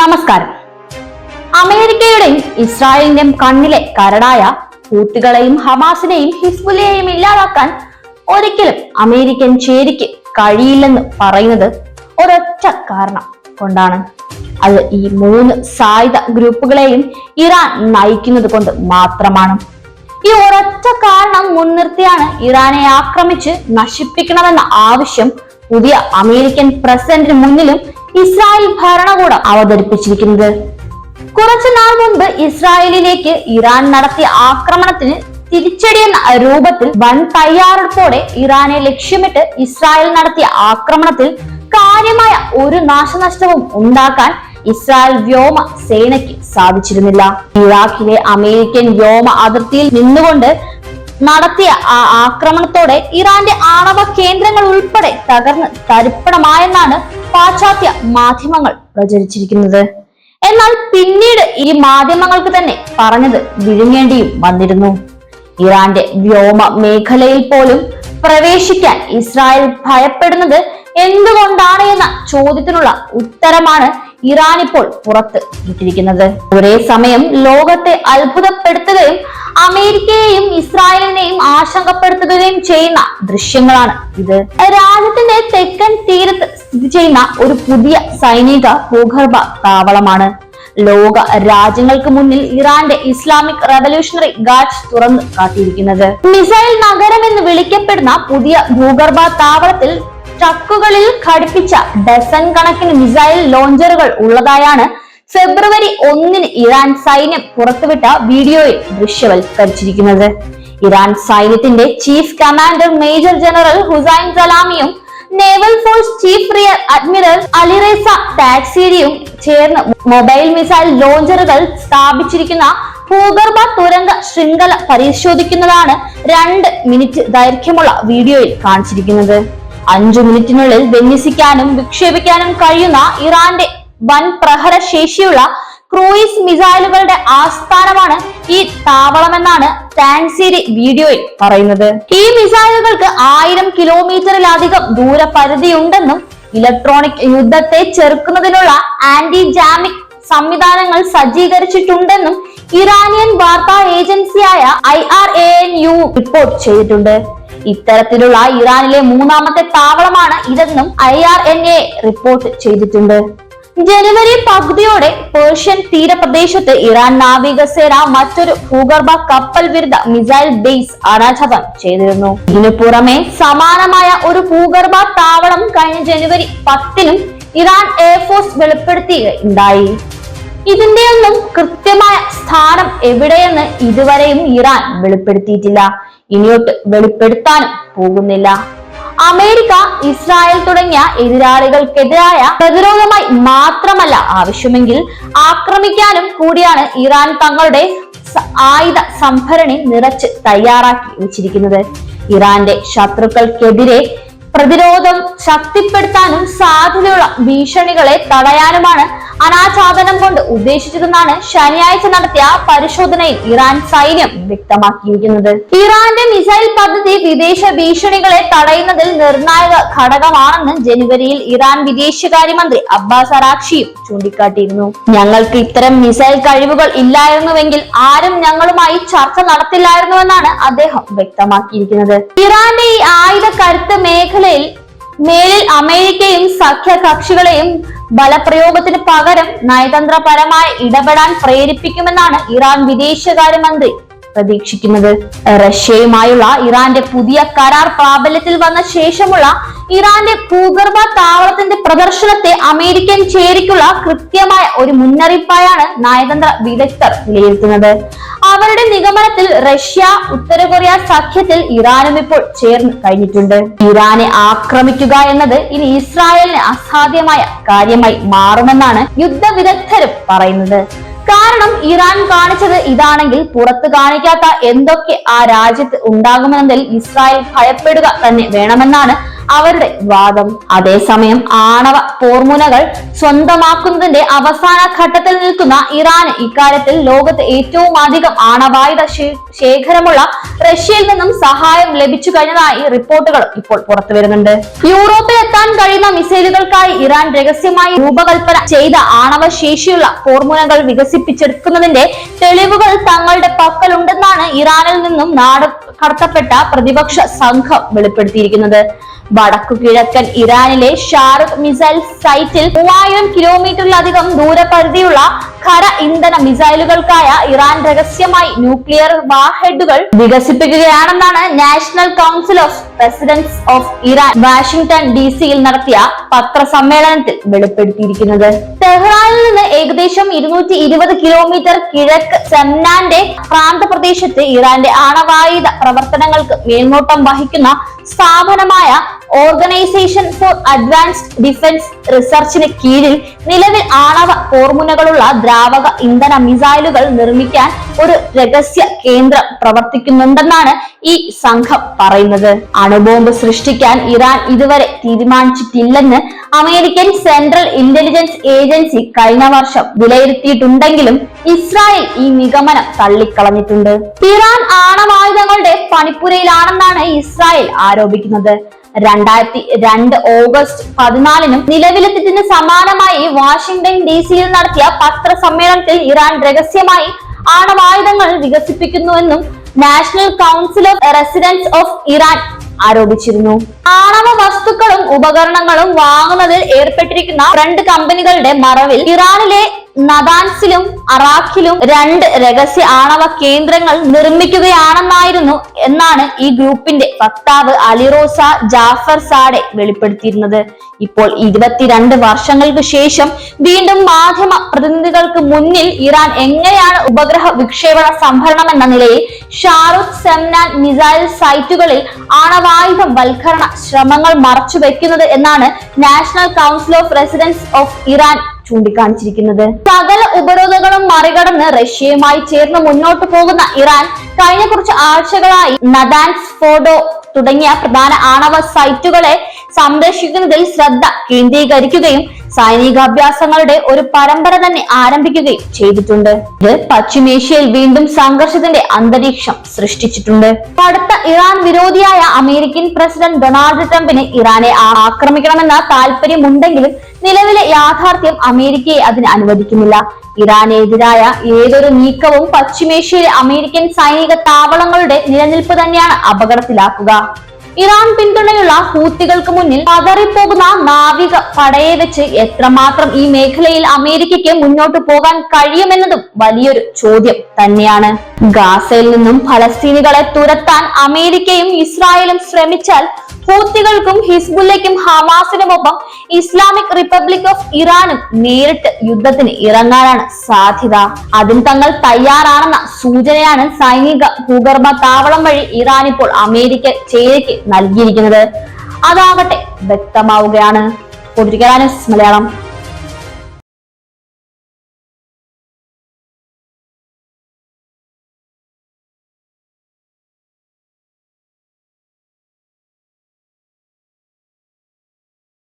നമസ്കാരം. അമേരിക്കയുടെയും ഇസ്രായേലിന്റെയും കണ്ണിലെ കരടായ കൂത്തുകളെയും ഹമാസിനെയും ഹിസ്ബുലയെയും ഇല്ലാതാക്കാൻ ഒരിക്കലും അമേരിക്കൻ ചേരിക്ക് കഴിയില്ലെന്ന് പറയുന്നത് ഒരൊറ്റ കാരണം കൊണ്ടാണ്. അത് ഈ മൂന്ന് സായുധ ഗ്രൂപ്പുകളെയും ഇറാൻ നയിക്കുന്നത് കൊണ്ട് മാത്രമാണ്. ഈ ഒരൊറ്റ കാരണം മുൻനിർത്തിയാണ് ഇറാനെ ആക്രമിച്ച് നശിപ്പിക്കണമെന്ന ആവശ്യം പുതിയ അമേരിക്കൻ പ്രസിഡന്റിന് മുന്നിലും ഇസ്രായേൽ ഭരണകൂടം അവതരിപ്പിച്ചിരിക്കുന്നത്. കുറച്ചുനാൾ മുൻപ് ഇസ്രായേലിലേക്ക് ഇറാൻ നടത്തിയ ആക്രമണത്തിന് തിരിച്ചടിയെന്ന രൂപത്തിൽ വൻ തയ്യാറെടുപ്പോടെ ഇറാനെ ലക്ഷ്യമിട്ട് ഇസ്രായേൽ നടത്തിയ ആക്രമണത്തിൽ കാര്യമായ ഒരു നാശനഷ്ടവും ഉണ്ടാക്കാൻ ഇസ്രായേൽ വ്യോമ സേനയ്ക്ക് സാധിച്ചിരുന്നില്ല. ഇറാഖിലെ അമേരിക്കൻ വ്യോമ അതിർത്തിയിൽ നിന്നുകൊണ്ട് നടത്തിയ ആ ആക്രമണത്തോടെ ഇറാന്റെ ആണവ കേന്ദ്രങ്ങൾ ഉൾപ്പെടെ തകർന്ന് തരിപ്പണമായെന്നാണ് പാശ്ചാത്യ മാധ്യമങ്ങൾ പ്രചരിച്ചിരിക്കുന്നത്. എന്നാൽ പിന്നീട് ഈ മാധ്യമങ്ങൾക്ക് തന്നെ പറഞ്ഞത് വിഴുങ്ങേണ്ടിയും വന്നിരുന്നു. ഇറാന്റെ വ്യോമ മേഖലയിൽ പോലും പ്രവേശിക്കാൻ ഇസ്രായേൽ ഭയപ്പെടുന്നത് എന്തുകൊണ്ടാണ് എന്ന ചോദ്യത്തിനുള്ള ഉത്തരമാണ് ഇറാൻ ഇപ്പോൾ പുറത്ത് ഇട്ടിരിക്കുന്നത്. ഒരേ സമയം ലോകത്തെ അത്ഭുതപ്പെടുത്തുകയും അമേരിക്കയെയും ഇസ്രായേലിനെയും ആശങ്കപ്പെടുത്തുകയും ചെയ്യുന്ന ദൃശ്യങ്ങളാണ് ഇത്. രാജ്യത്തിന്റെ തെക്കൻ തീരത്ത് സ്ഥിതി ചെയ്യുന്ന ഒരു പുതിയ സൈനിക ഭൂഗർഭ താവളമാണ്. ലോക രാജ്യങ്ങൾക്ക് മുന്നിൽ ഇറാന്റെ ഇസ്ലാമിക് റവല്യൂഷണറി ഗാർഡ്സ് തുറന്നു കാട്ടിയിരിക്കുന്നത്. മിസൈൽ നഗരം എന്ന് വിളിക്കപ്പെടുന്ന പുതിയ ഭൂഗർഭ താവളത്തിൽ ട്രക്കുകളിൽ ഘടിപ്പിച്ച ഡസൻ കണക്കിന് മിസൈൽ ലോഞ്ചറുകൾ ഉള്ളതായാണ് ഫെബ്രുവരി ഒന്നിന് ഇറാൻ സൈന്യം പുറത്തുവിട്ട വീഡിയോയിൽ ദൃശ്യവൽക്കരിച്ചിരിക്കുന്നത്. ഇറാൻ സൈന്യത്തിന്റെ chief commander major general Hossein സലാമിയും naval force chief rear admiral Alireza ടാക്സീരിയും ചേർന്ന് മൊബൈൽ മിസൈൽ ലോഞ്ചറുകൾ സ്ഥാപിച്ചിരിക്കുന്ന ഭൂഗർഭ തുരങ്ക ശൃംഖല പരിശോധിക്കുന്നതാണ് രണ്ട് മിനിറ്റ് ദൈർഘ്യമുള്ള വീഡിയോയിൽ കാണിച്ചിരിക്കുന്നത്. അഞ്ചു മിനിറ്റിനുള്ളിൽ വിന്യസിക്കാനും വിക്ഷേപിക്കാനും കഴിയുന്ന ഇറാന്റെ വൻ പ്രഹര ശേഷിയുള്ള ക്രൂയിസ് മിസൈലുകളുടെ ആസ്ഥാനമാണ് ഈ താവളമെന്നാണ് ടാൻസിരി വീഡിയോയിൽ പറയുന്നത്. ഈ മിസൈലുകൾക്ക് ആയിരം കിലോമീറ്ററിലധികം ദൂരപരിധിയുണ്ടെന്നും ഇലക്ട്രോണിക് യുദ്ധത്തെ ചെറുക്കുന്നതിനുള്ള ആന്റി ജാമിക് സംവിധാനങ്ങൾ സജ്ജീകരിച്ചിട്ടുണ്ടെന്നും ഇറാനിയൻ വാർത്താ ഏജൻസിയായ I R A N U report ചെയ്തിട്ടുണ്ട്. ഇത്തരത്തിലുള്ള ഇറാനിലെ മൂന്നാമത്തെ താവളമാണ് ഇതെന്നും I R N A report ചെയ്തിട്ടുണ്ട്. ജനുവരി പകുതിയോടെ പേർഷ്യൻ തീരപ്രദേശത്ത് ഇറാൻ നാവികസേന മറ്റൊരു ഭൂഗർഭ കപ്പൽ വിരുദ്ധ മിസൈൽ ബേസ് അനാച്ഛാദനം ചെയ്തിരുന്നു. ഇതിനു പുറമെ സമാനമായ ഒരു ഭൂഗർഭ താവളം കഴിഞ്ഞ ജനുവരി പത്തിനും ഇറാൻ എയർഫോഴ്സ് വെളിപ്പെടുത്തിയുണ്ടായി. ഇതിന്റെ ഒന്നും കൃത്യമായ സ്ഥാനം എവിടെയെന്ന് ഇതുവരെയും ഇറാൻ വെളിപ്പെടുത്തിയിട്ടില്ല. ഇനിയോട്ട് വെളിപ്പെടുത്താനും പോകുന്നില്ല. അമേരിക്ക ഇസ്രായേൽ തുടങ്ങിയ എതിരാളികൾക്കെതിരായ പ്രതിരോധമായി മാത്രമല്ല ആവശ്യമെങ്കിൽ ആക്രമിക്കാനും കൂടിയാണ് ഇറാൻ തങ്ങളുടെ ആയുധ സംഭരണി നിറച്ച് തയ്യാറാക്കി വെച്ചിരിക്കുന്നത്. ഇറാന്റെ ശത്രുക്കൾക്കെതിരെ പ്രതിരോധം ശക്തിപ്പെടുത്താനും സാധ്യതയുള്ള ഭീഷണികളെ തടയാനുമാണ് അനാച്ഛാദനം കൊണ്ട് ഉദ്ദേശിച്ചതെന്നാണ് ശനിയാഴ്ച നടത്തിയ പരിശോധനയിൽ ഇറാൻ സൈന്യം വ്യക്തമാക്കിയിരിക്കുന്നത്. ഇറാന്റെ മിസൈൽ പദ്ധതി വിദേശ ഭീഷണികളെ തടയുന്നതിൽ നിർണായക ഘടകമാണെന്ന് ജനുവരിയിൽ ഇറാൻ വിദേശകാര്യമന്ത്രി അബ്ബാസ് അറാക്ഷിയും ചൂണ്ടിക്കാട്ടിയിരുന്നു. ഞങ്ങൾക്ക് ഇത്തരം മിസൈൽ കഴിവുകൾ ഇല്ലായിരുന്നുവെങ്കിൽ ആരും ഞങ്ങളുമായി ചർച്ച നടത്തില്ലായിരുന്നുവെന്നാണ് അദ്ദേഹം വ്യക്തമാക്കിയിരിക്കുന്നത്. ഇറാന്റെ ഈ ആയുധ കരുത്ത് മേഖലയിൽ മേലിൽ അമേരിക്കയും സഖ്യ കക്ഷികളെയും ബലപ്രയോഗത്തിന് പകരം നയതന്ത്രപരമായി ഇടപെടാൻ പ്രേരിപ്പിക്കുമെന്നാണ് ഇറാൻ വിദേശകാര്യമന്ത്രി പ്രതീക്ഷിക്കുന്നത്. റഷ്യയുമായുള്ള ഇറാന്റെ പുതിയ കരാർ പ്രാബല്യത്തിൽ വന്ന ശേഷമുള്ള ഇറാന്റെ ഭൂഗർഭ താവളത്തിന്റെ പ്രദർശനത്തെ അമേരിക്കൻ ചേരിക്കുള്ള കൃത്യമായ ഒരു മുന്നറിയിപ്പായാണ് നയതന്ത്ര വിദഗ്ധർ വിലയിരുത്തുന്നത്. അവരുടെ നിഗമനത്തിൽ റഷ്യ ഉത്തര കൊറിയ സഖ്യത്തിൽ ഇറാനും ഇപ്പോൾ ചേർന്ന് കഴിഞ്ഞിട്ടുണ്ട്. ഇറാനെ ആക്രമിക്കുക എന്നത് ഇനി ഇസ്രായേലിന് അസാധ്യമായ കാര്യമായി മാറുമെന്നാണ് യുദ്ധ വിദഗ്ധരും പറയുന്നത്. കാരണം ഇറാൻ കാണിച്ചത് ഇതാണെങ്കിൽ പുറത്ത് കാണിക്കാത്ത എന്തൊക്കെ ആ രാജ്യത്ത് ഉണ്ടാകുമെന്നതിൽ ഇസ്രായേൽ ഭയപ്പെടുക തന്നെ വേണമെന്നാണ് അവരുടെ വാദം. അതേസമയം ആണവ പോർമുനകൾ സ്വന്തമാക്കുന്നതിന്റെ അവസാന ഘട്ടത്തിൽ നിൽക്കുന്ന ഇറാൻ ഇക്കാര്യത്തിൽ ലോകത്ത് ഏറ്റവും അധികം ആണവായുധ ശേഖരമുള്ള റഷ്യയിൽ നിന്നും സഹായം ലഭിച്ചു കഴിഞ്ഞതായി റിപ്പോർട്ടുകൾ ഇപ്പോൾ പുറത്തു വരുന്നുണ്ട്. യൂറോപ്പിൽ എത്താൻ കഴിയുന്ന മിസൈലുകൾക്കായി ഇറാൻ രഹസ്യമായി രൂപകൽപ്പന ചെയ്ത ആണവ ശേഷിയുള്ള ഫോർമുലകൾ വികസിപ്പിച്ചെടുക്കുന്നതിന്റെ തെളിവുകൾ തങ്ങളുടെ പക്കലുണ്ടെന്നാണ് ഇറാനിൽ നിന്നും നാട് കടത്തപ്പെട്ട പ്രതിപക്ഷ സംഘം വെളിപ്പെടുത്തിയിരിക്കുന്നത്. വടക്കു കിഴക്കൻ ഇറാനിലെ ഷാറുഖ് മിസൈൽ സൈറ്റിൽ മൂവായിരം കിലോമീറ്ററിലധികം ദൂരപരിധിയുള്ള ഖര ഇന്ധന മിസൈലുകൾക്കായ ഇറാൻ രഹസ്യമായി ന്യൂക്ലിയർ വാഹെഡുകൾ വികസിപ്പിക്കുകയാണെന്നാണ് national council of presidents of Iran Washington D സിയിൽ നടത്തിയ പത്രസമ്മേളനത്തിൽ വെളിപ്പെടുത്തിയിരിക്കുന്നത്. ടെഹ്റാനിൽ നിന്ന് ഏകദേശം ഇരുന്നൂറ്റി ഇരുപത് കിലോമീറ്റർ കിഴക്ക് സെംനാന്റെ പ്രാന്തപ്രദേശത്ത് ഇറാന്റെ ആണവായുധ പ്രവർത്തനങ്ങൾക്ക് മേൽനോട്ടം വഹിക്കുന്ന സ്ഥാപനമായ ഓർഗനൈസേഷൻ ഫോർ അഡ്വാൻസ്ഡ് ഡിഫൻസ് റിസർച്ചിന് കീഴിൽ നിലവിൽ ആണവ ഫോർമുലകളുള്ള ദ്രാവക ഇന്ധന മിസൈലുകൾ നിർമ്മിക്കാൻ ഒരു രഹസ്യ കേന്ദ്രം പ്രവർത്തിക്കുന്നുണ്ടെന്നാണ് ഈ സംഘം പറയുന്നത്. അണുബോംബ് സൃഷ്ടിക്കാൻ ഇറാൻ ഇതുവരെ തീരുമാനിച്ചിട്ടില്ലെന്ന് അമേരിക്കൻ സെൻട്രൽ ഇന്റലിജൻസ് ഏജൻസി കഴിഞ്ഞ വർഷം വിലയിരുത്തിയിട്ടുണ്ടെങ്കിലും ഇസ്രായേൽ ഈ നിഗമനം തള്ളിക്കളഞ്ഞിട്ടുണ്ട്. ഇറാൻ ആണവായുധങ്ങളുടെ പണിപ്പുരയിലാണെന്നാണ് ഇസ്രായേൽ ആരോപിക്കുന്നത്. രണ്ടായിരത്തി രണ്ട് ഓഗസ്റ്റ് പതിനാലിനും നിലവിലെത്തിയതിന് സമാനമായി വാഷിംഗ്ടൺ ഡി സിയിൽ നടത്തിയ പത്രസമ്മേളനത്തിൽ ഇറാൻ രഹസ്യമായി ആണവായുധങ്ങൾ വികസിപ്പിക്കുന്നുവെന്നും national council of residence of Iran ആരോപിച്ചിരുന്നു. ആണവ വസ്തുക്കളും ഉപകരണങ്ങളും വാങ്ങുന്നതിൽ ഏർപ്പെട്ടിരിക്കുന്ന ഫ്രണ്ട് കമ്പനികളുടെ മറവിൽ ഇറാനിലെ നദാൻസിലും അറാഖിലും രണ്ട് രഹസ്യ ആണവ കേന്ദ്രങ്ങൾ നിർമ്മിക്കുകയാണെന്നായിരുന്നു എന്നാണ് ഈ ഗ്രൂപ്പിന്റെ വക്താവ് അലിറോസ ജാഫർ സാഡെ വെളിപ്പെടുത്തിയിരുന്നത്. ഇപ്പോൾ ഇരുപത്തിരണ്ട് വർഷങ്ങൾക്ക് ശേഷം വീണ്ടും മാധ്യമ പ്രതിനിധികൾക്ക് മുന്നിൽ ഇറാൻ എങ്ങനെയാണ് ഉപഗ്രഹ വിക്ഷേപണ സംഭരണം എന്ന നിലയിൽ ഷാറുഖ് സെംനാൻ മിസൈൽ സൈറ്റുകളിൽ ആണവായുധ വൽക്കരണ ശ്രമങ്ങൾ മറച്ചുവെക്കുന്നത് എന്നാണ് national council of residence of Iran ചൂണ്ടിക്കാണിച്ചിരിക്കുന്നത്. സകല ഉപരോധങ്ങളും മറികടന്ന് റഷ്യയുമായി ചേർന്ന് മുന്നോട്ട് പോകുന്ന ഇറാൻ കഴിഞ്ഞ കുറച്ച് ആഴ്ചകളായി നദാൻസ് ഫോഡോ തുടങ്ങിയ പ്രധാന ആണവ സൈറ്റുകളെ സംരക്ഷിക്കുന്നതിൽ ശ്രദ്ധ കേന്ദ്രീകരിക്കുകയും സൈനികാഭ്യാസങ്ങളുടെ ഒരു പരമ്പര തന്നെ ആരംഭിക്കുകയും ചെയ്തിട്ടുണ്ട്. ഇത് പശ്ചിമേഷ്യയിൽ വീണ്ടും സംഘർഷത്തിന്റെ അന്തരീക്ഷം സൃഷ്ടിച്ചിട്ടുണ്ട്. അടുത്ത ഇറാൻ വിരോധിയായ അമേരിക്കൻ പ്രസിഡന്റ് ഡൊണാൾഡ് ട്രംപിന് ഇറാനെ ആക്രമിക്കണമെന്ന താല്പര്യമുണ്ടെങ്കിലും നിലവിലെ യാഥാർത്ഥ്യം അമേരിക്കയെ അതിന് അനുവദിക്കുന്നില്ല. ഇറാനെതിരായ ഏതൊരു നീക്കവും പശ്ചിമേഷ്യയിലെ അമേരിക്കൻ സൈനിക താവളങ്ങളുടെ നിലനിൽപ്പ് തന്നെയാണ് അപകടത്തിലാക്കുക. ഇറാൻ പിന്തുണയുള്ള ഹൂത്തികൾക്ക് മുന്നിൽ പതറിപ്പോകുന്ന നാവിക പടയെ വെച്ച് എത്രമാത്രം ഈ മേഖലയിൽ അമേരിക്കയ്ക്ക് മുന്നോട്ട് പോകാൻ കഴിയുമെന്നതും വലിയൊരു ചോദ്യം തന്നെയാണ്. ഗാസയിൽ നിന്നും ഫലസ്തീനികളെ തുരത്താൻ അമേരിക്കയും ഇസ്രായേലും ശ്രമിച്ചാൽ ഹൂത്തികൾക്കും ഹിസ്ബുല്ലയ്ക്കും ഹമാസിനുമൊപ്പം ഇസ്ലാമിക് റിപ്പബ്ലിക് ഓഫ് ഇറാനും നേരിട്ട് യുദ്ധത്തിന് ഇറങ്ങാനാണ് സാധ്യത. അതിന് തങ്ങൾ തയ്യാറാണെന്ന സൂചനയാണ് സൈനിക ഭൂഗർഭ താവളം വഴി ഇറാൻ ഇപ്പോൾ അമേരിക്ക ചേരിക്ക് നൽകിയിരിക്കുന്നത്. അതാവട്ടെ വ്യക്തമാവുകയാണ്. മലയാളം.